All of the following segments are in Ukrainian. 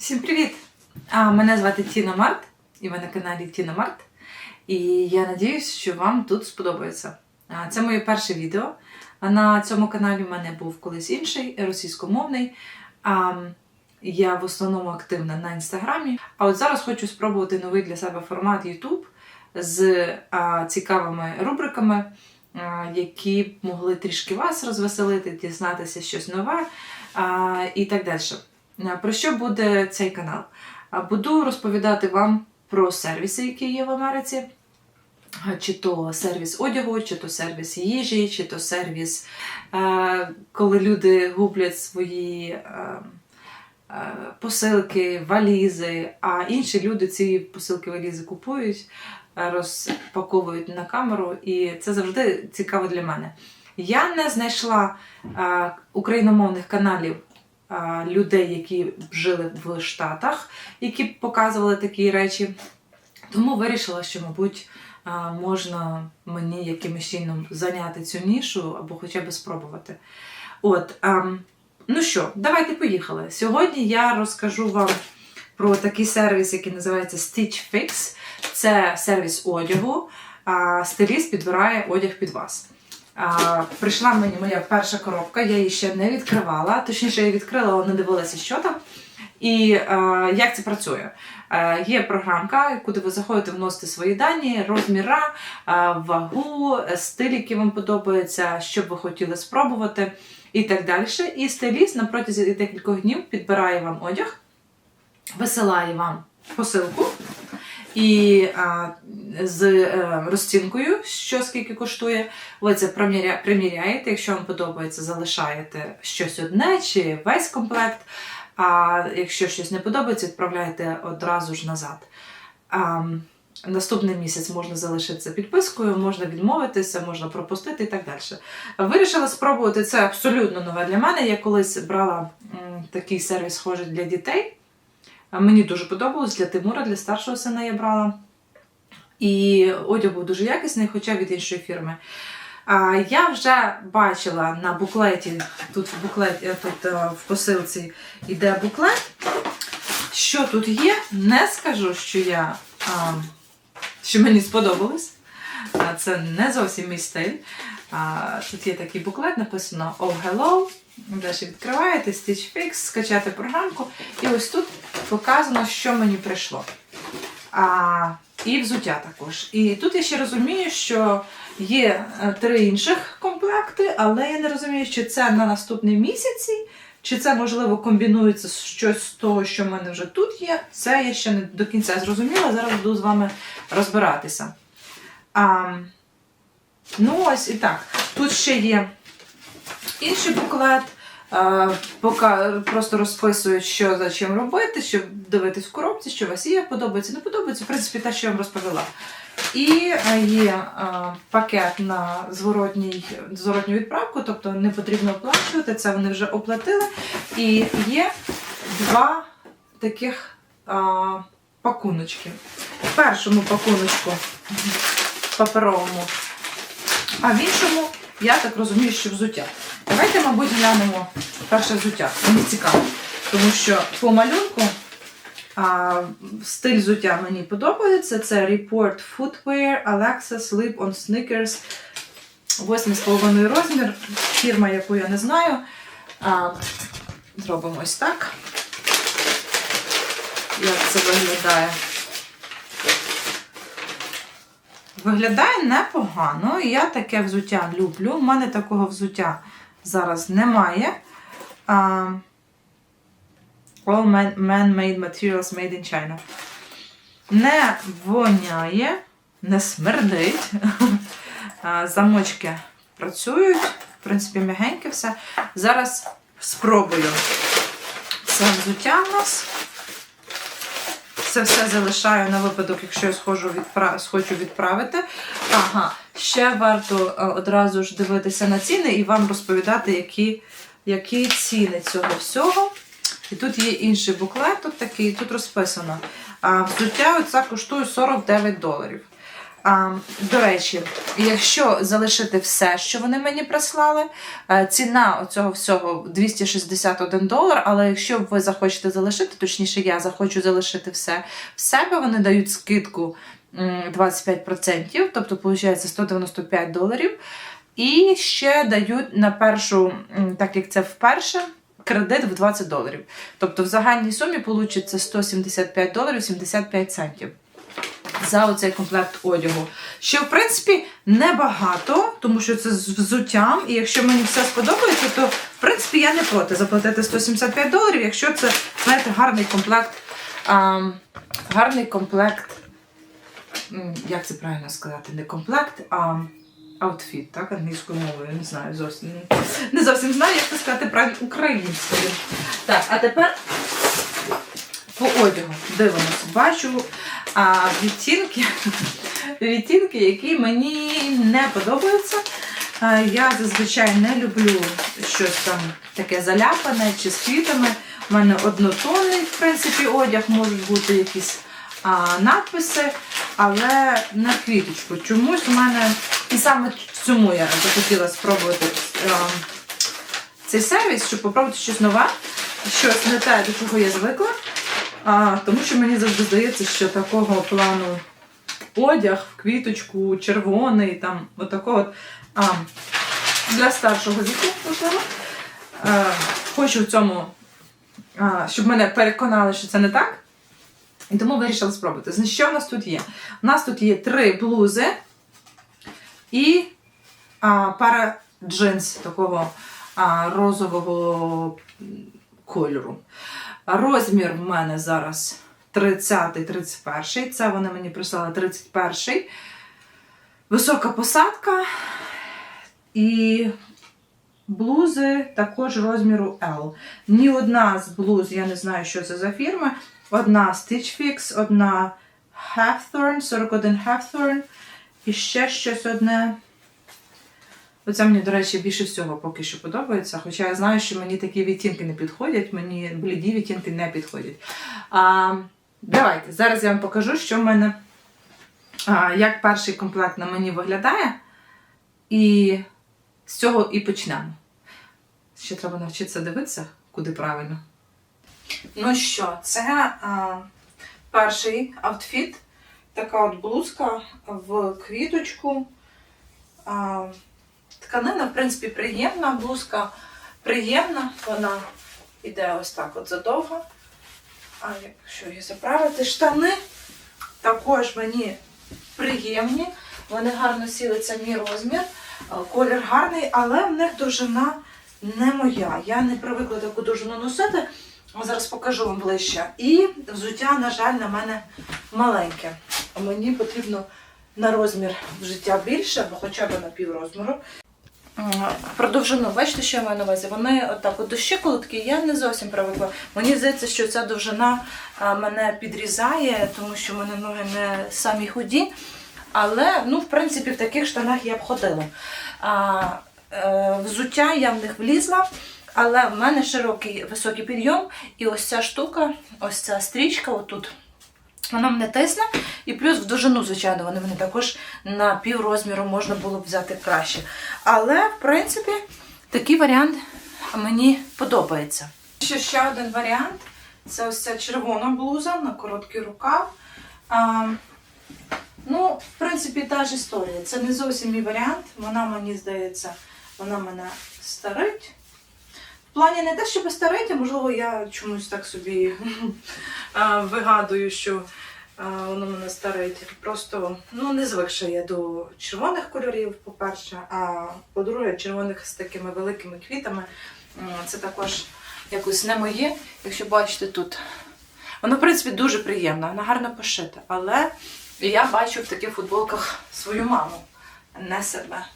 Всім привіт! А, Мене звати Тіна Март, і ви на каналі Тіна Март. І я надіюсь, що вам тут сподобається. А, Це моє перше відео. А На цьому каналі в мене був колись інший, російськомовний. А, Я в основному активна на інстаграмі. А от зараз хочу спробувати новий для себе формат YouTube з а, цікавими рубриками, які могли трішки вас розвеселити, дізнатися щось нове а, і так далі. А, Про що буде цей канал? Буду розповідати вам про сервіси, які є в Америці. Чи то сервіс одягу, чи то сервіс їжі, чи то сервіс, е, коли люди гублять свої е, е, посилки, валізи, а інші люди ці посилки валізи купують, е, розпаковують на камеру, і це завжди цікаво для мене. Я не знайшла е, україномовних каналів е, людей, які жили в Штатах, які показували такі речі. Тому вирішила, що, мабуть, можна мені якимось чином зайняти цю нішу або хоча б спробувати. От, ем, ну що, давайте поїхали. Сьогодні я розкажу вам про такий сервіс, який називається Stitch Fix. Це сервіс одягу. А стиліст підбирає одяг під вас. А, прийшла мені моя перша коробка, я її ще не відкривала. Точніше, я відкрила, але не дивилася, що там. І е, як це працює? Е, є програмка, куди ви заходите, вносите свої дані, розміра, е, вагу, е, стиль, який вам подобається, що б ви хотіли спробувати, і так далі. І стиліст на протязі декількох днів підбирає вам одяг, висилає вам посилку. І а, з е, розцінкою, що скільки коштує, ви це приміря- приміряєте. Якщо вам подобається, залишаєте щось одне чи весь комплект. А якщо щось не подобається, відправляєте одразу ж назад. А, наступний місяць можна залишитися підпискою, можна відмовитися, можна пропустити і так далі. Вирішила спробувати це абсолютно нове для мене. Я колись брала м, такий сервіс схожий для дітей. Мені дуже подобалось для Тимура, для старшого сина я брала. І одяг був дуже якісний, хоча від іншої фірми. Я вже бачила на буклеті, тут в буклеті, е, тут е, в посилці йде буклет. Що тут є, не скажу, що я що мені сподобалось. Це не зовсім мій стиль. Тут є такий буклет, написано Oh Hello. Далі відкриваєте Stitch Fix, скачати програмку. І ось тут показано, що мені прийшло. А, і взуття також. І тут я ще розумію, що є е, три інших комплекти, але я не розумію, чи це на наступні місяці, чи це, можливо, комбінується з щось з того, що в мене вже тут є. Це я ще не до кінця зрозуміла. Зараз буду з вами розбиратися. А, ну, ось і так. Тут ще є інший буклет. Пока просто розписують, що за чим робити, що дивитись в коробці, що у вас є, подобається, не подобається. В принципі, те, що я вам розповіла. І е, є е, пакет на зворотній, зворотню відправку, тобто не потрібно оплачувати, це вони вже оплатили. І є два таких е, пакуночки. В першому пакуночку паперовому, а в іншому, я так розумію, що взуття. Давайте, мабуть, глянемо перше взуття. Мені цікаво, тому що по малюнку а, стиль взуття мені подобається. Це Report Footwear, Alexa Sleep on Sneakers. 8,5 розмір. Фірма, яку я не знаю. А, зробимо ось так. Як це виглядає? Виглядає непогано. Я таке взуття люблю. У мене такого взуття зараз немає. А, All man- man-made materials made in China. Не воняє, не смердить. Замочки працюють. В принципі, м'ягеньке все. Зараз спробую це взуття в нас. Це все залишаю на випадок, якщо я схожу відпра... схочу відправити. Ага, ще варто е, одразу ж дивитися на ціни і вам розповідати, які, які ціни цього всього. І тут є інший буклет, тут такий, тут розписано. Взуття оце коштує 49 доларів. А, до речі, якщо залишити все, що вони мені прислали, е, ціна цього всього 261 долар. Але якщо ви захочете залишити, точніше, я захочу залишити все в себе, вони дають скидку 25%, тобто виходить 195 доларів. І ще дають на першу, так як це вперше, кредит в 20 доларів. Тобто в загальній сумі вийде 175 доларів 75 центів за оцей комплект одягу. Що, в принципі, небагато, тому що це з взуттям, і якщо мені все сподобається, то в принципі я не проти заплатити 175 доларів, якщо це знаєте, гарний комплект. А, гарний комплект. Як це правильно сказати? Не комплект, а аутфіт, так, англійською мовою, не знаю зовсім. Не зовсім знаю, як це сказати правильно українською. Так, а тепер по одягу дивимося. Бачу а, відтінки, відтінки, які мені не подобаються. А, я зазвичай не люблю щось там таке заляпане чи з квітами. У мене однотонний, в принципі, одяг, можуть бути якісь а, надписи, але на квіточку. Чомусь у мене, і саме цьому я захотіла спробувати а, цей сервіс, щоб попробувати щось нове, щось не те, до чого я звикла. А, тому що мені завжди здається, що такого плану одяг в квіточку, червоний, там, отакого от, а, для старшого віку, можливо. А, хочу в цьому, а, щоб мене переконали, що це не так. І тому вирішила спробувати. Значить, що в нас тут є? У нас тут є три блузи і а, пара джинс такого а, розового кольору. Розмір в мене зараз 30-31. Це вони мені прислали 31. Висока посадка. І блузи також розміру L. Ні одна з блуз, я не знаю, що це за фірма. Одна Stitch Fix, одна Hawthorne, 41 Hawthorne. І ще щось одне. Оце мені, до речі, більше всього поки що подобається. Хоча я знаю, що мені такі відтінки не підходять, мені бліді відтінки не підходять. А, давайте, зараз я вам покажу, що в мене, а, як перший комплект на мені виглядає. І з цього і почнемо. Ще треба навчитися дивитися, куди правильно. Ну що, це а, перший аутфіт. Така от блузка в квіточку. А, Тканина, в принципі, приємна, блузка приємна, вона йде ось так от задовго. А якщо її заправити, штани також мені приємні, вони гарно сіли, це мій розмір, колір гарний, але в них довжина не моя. Я не привикла таку довжину носити. Зараз покажу вам ближче. І взуття, на жаль, на мене маленьке. Мені потрібно на розмір взуття більше, або хоча б на піврозміру. Про довжину, бачите, що я маю на увазі? Вони отак от до щиколотки, я не зовсім привикла. Мені здається, що ця довжина мене підрізає, тому що в мене ноги не самі худі. Але, ну, в принципі, в таких штанах я б ходила. А, е, взуття я в них влізла, але в мене широкий високий підйом, і ось ця штука, ось ця стрічка, отут. Вона мене тисне, і плюс в довжину, звичайно, вони мене також на пів розміру можна було б взяти краще. Але, в принципі, такий варіант мені подобається. Ще ще один варіант це ось ця червона блуза на короткий рукав. А, ну, в принципі, та ж історія. Це не зовсім мій варіант. Вона, мені здається, вона мене старить. Плані не те, щоб старить, а можливо, я чомусь так собі вигадую, що воно мене старить. Просто ну, не звикша я до червоних кольорів, по-перше, а по-друге, червоних з такими великими квітами. Це також якось не моє, якщо бачите тут. Воно, в принципі, дуже приємно, вона гарно пошита. Але я бачу в таких футболках свою маму, не себе.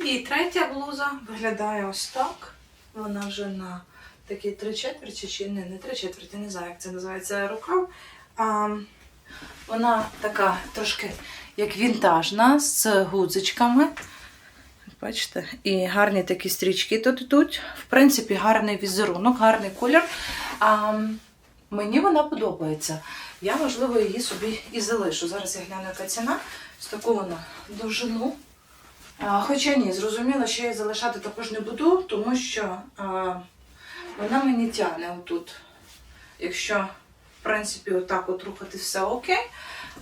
І третя блуза виглядає ось так. Вона вже на такі три четверті, чи не, не три четверті, не знаю, як це називається рукав. А, вона така трошки як вінтажна, з гудзичками. Бачите? І гарні такі стрічки тут йдуть. В принципі, гарний візерунок, гарний колір. А, мені вона подобається. Я, можливо, її собі і залишу. Зараз я гляну, яка ціна. З таку вона довжину. Хоча ні, зрозуміло, що я залишати також не буду, тому що а, вона мені тягне отут. Якщо, в принципі, отак от рухати все окей.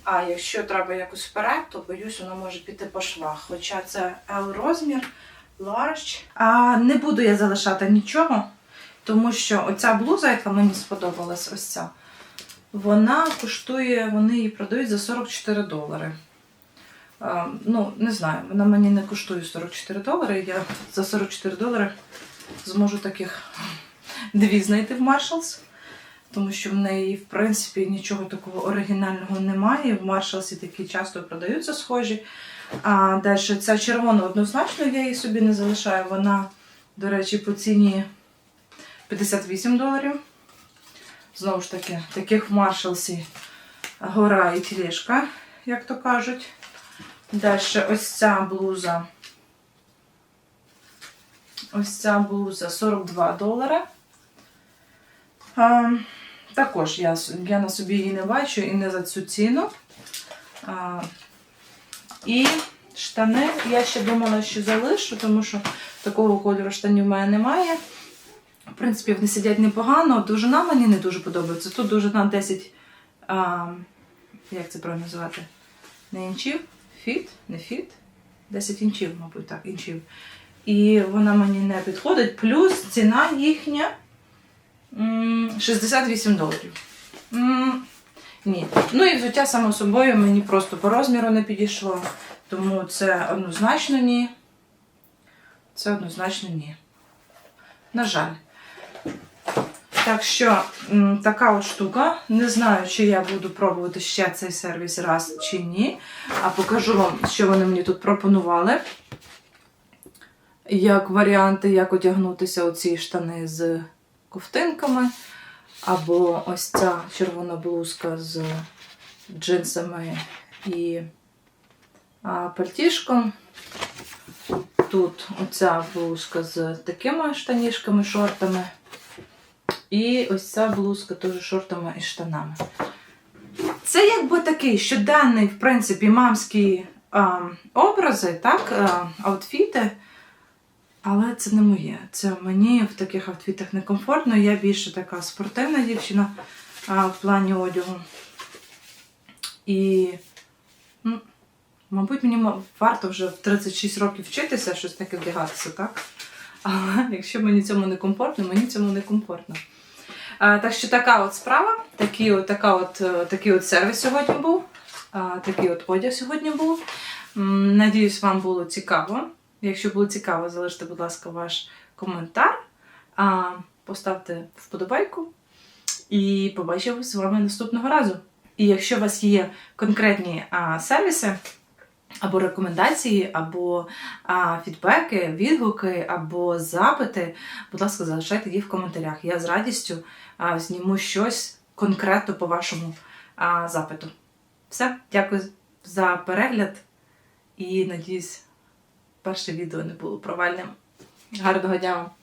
А якщо треба якось вперед, то боюсь, вона може піти по швах. Хоча це L розмір, large. А не буду я залишати нічого, тому що оця блуза, яка мені сподобалась, ось ця, вона коштує, вони її продають за 44 долари. А, ну, не знаю, вона мені не коштує 44 долари. Я за 44 долари зможу таких дві знайти в Marshalls. Тому що в неї, в принципі, нічого такого оригінального немає. В Маршалсі такі часто продаються схожі. А далі ця червона однозначно я її собі не залишаю. Вона, до речі, по ціні 58 доларів. Знову ж таки, таких в Маршалсі гора і тележка, як то кажуть. Далі ось ця блуза. Ось ця блуза 42 долари. А, також я, я на собі її не бачу і не за цю ціну. А, і штани я ще думала, що залишу, тому що такого кольору штанів в мене немає. В принципі, вони сидять непогано. Довжина мені не дуже подобається. Тут довжина 10. А, як це правильно називати? Не інчів? Фіт? Не фіт? 10 інчів, мабуть, так, інчів. І вона мені не підходить. Плюс ціна їхня. 68 доларів. Ні. Ну і взуття, само собою, мені просто по розміру не підійшло. Тому це однозначно ні. Це однозначно ні. На жаль. Так що така от штука. Не знаю, чи я буду пробувати ще цей сервіс раз чи ні. А покажу вам, що вони мені тут пропонували. Як варіанти, як одягнутися оці штани з ковтинками. Або ось ця червона блузка з джинсами і пальтішком. Тут оця блузка з такими штанішками, шортами. І ось ця блузка теж шортами і штанами. Це якби такий щоденний, в принципі, мамські а, образи, так, а, аутфіти. Але це не моє. Це мені в таких аутфітах некомфортно. Я більше така спортивна дівчина а, в плані одягу. І, ну, мабуть, мені варто вже в 36 років вчитися щось таке вдягатися, так? Але якщо мені цьому не комфортно, мені цьому не комфортно. А, так що така от справа, такий от, така от, е, такий от сервіс сьогодні був, такий от одяг сьогодні був. Надіюсь, вам було цікаво. Якщо було цікаво, залиште, будь ласка, ваш коментар, поставте вподобайку і побачимось з вами наступного разу. І якщо у вас є конкретні сервіси, або рекомендації, або а, фідбеки, відгуки, або запити, будь ласка, залишайте їх в коментарях. Я з радістю а, зніму щось конкретно по вашому а, запиту. Все, дякую за перегляд і надіюсь, перше відео не було провальним. Гарного дня вам!